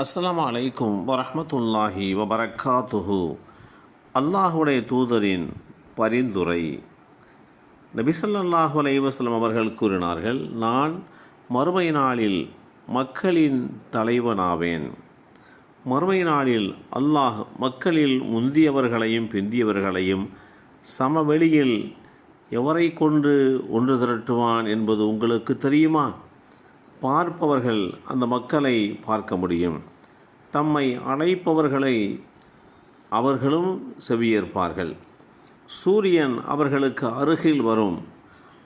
அஸ்லாம் அலைக்கும் வரமத்துல்லாஹி வபரக்காத்துஹு. அல்லாஹுடைய தூதரின் பரிந்துரை. நபிசல்லாஹு அலைவசலம் அவர்கள் கூறினார்கள் நான் மறுமை நாளில் மக்களின் தலைவனாவேன். மறுமை நாளில் அல்லாஹ் மக்களில் முந்தியவர்களையும் பிந்தியவர்களையும் சமவெளியில் எவரை கொண்டு ஒன்று திரட்டுவான் என்பது உங்களுக்கு தெரியுமா? பார்ப்பவர்கள் அந்த மக்களை பார்க்க முடியும். தம்மை அழைப்பவர்களை அவர்களும் செவியேற்பார்கள். சூரியன் அவர்களுக்கு அருகில் வரும்.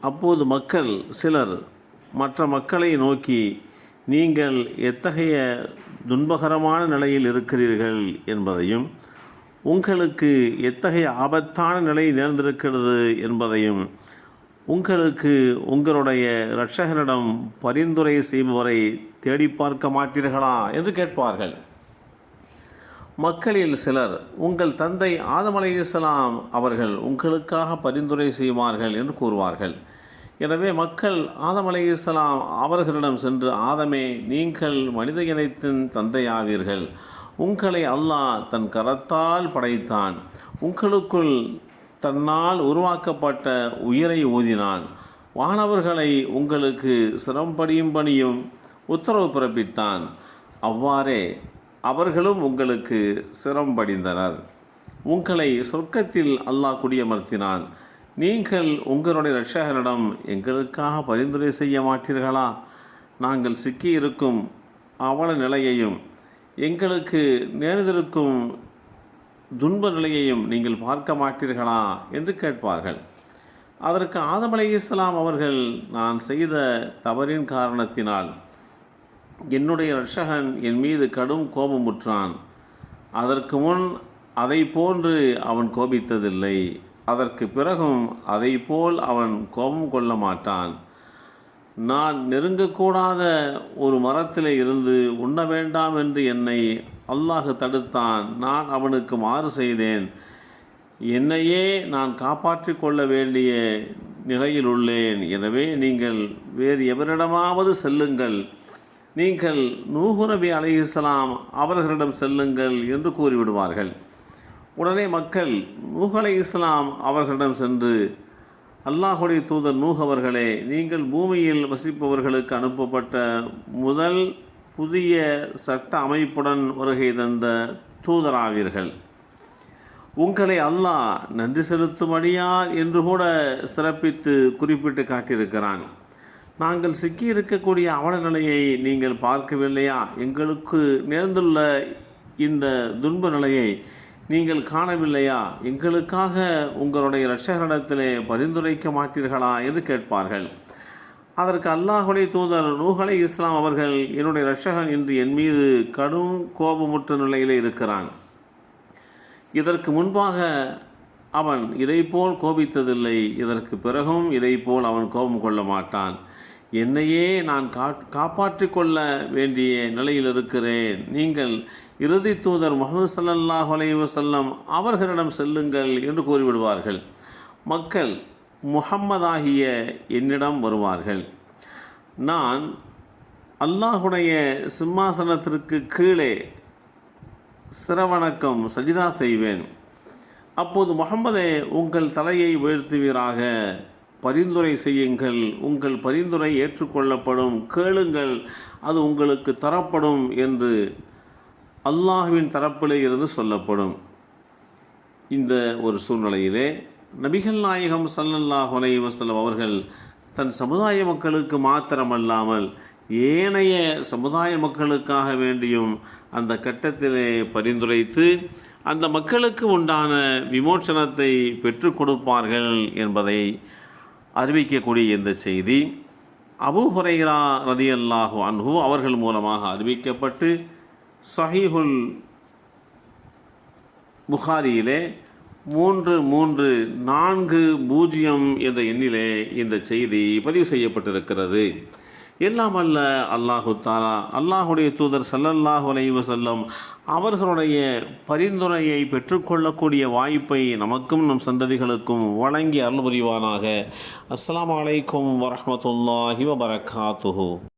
அப்போது மக்கள் சிலர் மற்ற மக்களை நோக்கி நீங்கள் எத்தகைய துன்பகரமான நிலையில் இருக்கிறீர்கள்? என்பதையும் உங்களுக்கு எத்தகைய ஆபத்தான நிலை நேர்ந்திருக்கிறது? என்பதையும் உங்களுக்கு உங்களுடைய இரட்சகனிடம் பரிந்துரை செய்பவரை தேடி பார்க்க மாட்டீர்களா? என்று கேட்பார்கள். மக்களில் சிலர் உங்கள் தந்தை ஆதம் இஸ்லாம் அவர்கள் உங்களுக்காக பரிந்துரை செய்வார்கள் என்று கூறுவார்கள். எனவே மக்கள் ஆதம் இஸ்லாம் அவர்களிடம் சென்று ஆதமே நீங்கள் மனித இனத்தின் தந்தையாவீர்கள். உங்களை அல்லாஹ் தன் கரத்தால் படைத்தான். உங்களுக்குள் தன்னால் உருவாக்கப்பட்ட உயிரை ஊதினான் வானவர்களை உங்களுக்கு சிரம்படியும் பணியும் உத்தரவு பிறப்பித்தான். அவ்வாறே அவர்களும் உங்களுக்கு சிரம்படிந்தனர் உங்களை சொர்க்கத்தில் அல்லாஹ் குடியமர்த்தினான். நீங்கள் உங்களுடைய ரட்சகரிடம் எங்களுக்காக பரிந்துரை செய்ய மாட்டீர்களா? நாங்கள் சிக்கியிருக்கும் அவல நிலையையும் எங்களுக்கு நேர்ந்திருக்கும் துன்ப நிலையையும் நீங்கள் பார்க்க மாட்டீர்களா? என்று கேட்பார்கள். அதற்கு ஆதம் அலை இஸ்லாம் அவர்கள் நான் செய்த தவறின் காரணத்தினால் என்னுடைய ரட்சகன் என் மீது கடும் கோபமுற்றான் அதற்கு முன் அதை போன்று அவன் கோபித்ததில்லை. அதற்கு பிறகும் அதை போல் அவன் கோபம் கொள்ள மாட்டான். நான் நெருங்கக்கூடாத ஒரு மரத்தில் இருந்து உண்ண வேண்டாம் என்று என்னை அல்லாஹ் தடுத்தான். நான் அவனுக்கு மாறு செய்தேன். என்னையே நான் காப்பாற்றிக் கொள்ள வேண்டிய நிலையில் உள்ளேன். எனவே நீங்கள் வேறு எவரிடமாவது செல்லுங்கள். நீங்கள் நூஹு நபி அவர்களிடம் செல்லுங்கள் என்று கூறிவிடுவார்கள். உடனே மக்கள் நூஹ் அலி இஸ்லாம் அவர்களிடம் சென்று அல்லாஹுடைய தூதர் நூஹ் அவர்களே நீங்கள் பூமியில் வசிப்பவர்களுக்கு அனுப்பப்பட்ட முதல் புதிய சட்ட அமைப்புடன் வருகை தந்த தூதராவீர்கள். உங்களை அல்லாஹ் நன்றி செலுத்தும்படியார் என்று கூட சிறப்பித்து குறிப்பிட்டு காட்டியிருக்கிறான். நாங்கள் சிக்கி இருக்கக்கூடிய அவல நிலையை நீங்கள் பார்க்கவில்லையா? எங்களுக்கு நேர்ந்துள்ள இந்த துன்ப நிலையை நீங்கள் காணவில்லையா? எங்களுக்காக உங்களுடைய இரட்சகரிடத்திலே பரிந்துரைக்க மாட்டீர்களா? என்று கேட்பார்கள். அதற்கு அல்லாஹுடைய தூதர் நூஹலை இஸ்லாம் அவர்கள் என்னுடைய ரஷகன் இன்று என் மீது கடும் கோபமுற்ற நிலையில் இருக்கிறான். இதற்கு முன்பாக அவன் இதைப்போல் கோபித்ததில்லை. இதற்கு பிறகும் இதைப்போல் அவன் கோபம் கொள்ள மாட்டான். என்னையே நான் கா காப்பாற்றி கொள்ள வேண்டிய நிலையில் இருக்கிறேன். நீங்கள் இறுதி தூதர் முகமது சல்லாஹ் அலைவசல்லம் அவர்களிடம் செல்லுங்கள் என்று கூறிவிடுவார்கள். மக்கள் முகம்மதாகிய என்னிடம் வருவார்கள். நான் அல்லாஹுடைய சிம்மாசனத்திற்கு கீழே சிரவணக்கம் சஜிதா செய்வேன். அப்போது முகம்மதே உங்கள் தலையை உயர்த்துவீராக. பரிந்துரை செய்யுங்கள். உங்கள் பரிந்துரை ஏற்றுக்கொள்ளப்படும். கேளுங்கள். அது உங்களுக்கு தரப்படும் என்று அல்லாஹுவின் தரப்பிலே இருந்து சொல்லப்படும். இந்த ஒரு சூழ்நிலையிலே நபிகள் நாயகம் சல்லல்லாஹ் அலைஹி அவர்கள் தன் சமுதாய மக்களுக்கு மாத்திரமல்லாமல் ஏனைய சமுதாய மக்களுக்காக வேண்டியும் அந்த கட்டத்திலே பரிந்துரைத்து அந்த மக்களுக்கு உண்டான விமோச்சனத்தை பெற்று கொடுப்பார்கள் என்பதை அறிவிக்கக்கூடிய இந்த செய்தி. அபு ஹுரைரா ரதி அல்லாஹு அன்ஹு அவர்கள் மூலமாக அறிவிக்கப்பட்டு சஹீஹுல் புகாரியிலே மூன்று மூன்று நான்கு பூஜ்ஜியம் என்ற எண்ணிலே இந்த செய்தி பதிவு செய்யப்பட்டிருக்கிறது. எல்லாம் அல்ல அல்லாஹு தாலா அல்லாஹுடைய தூதர் சல்லல்லாஹு அலைஹி செல்லும் அவர்களுடைய பரிந்துரையை பெற்றுக்கொள்ளக்கூடிய வாய்ப்பை நமக்கும் நம் சந்ததிகளுக்கும் வழங்கி அருள் புரிவானாக. அஸ்லாம் வலைக்கம் வரமத்துல்லாஹி வபரகாத்துஹு.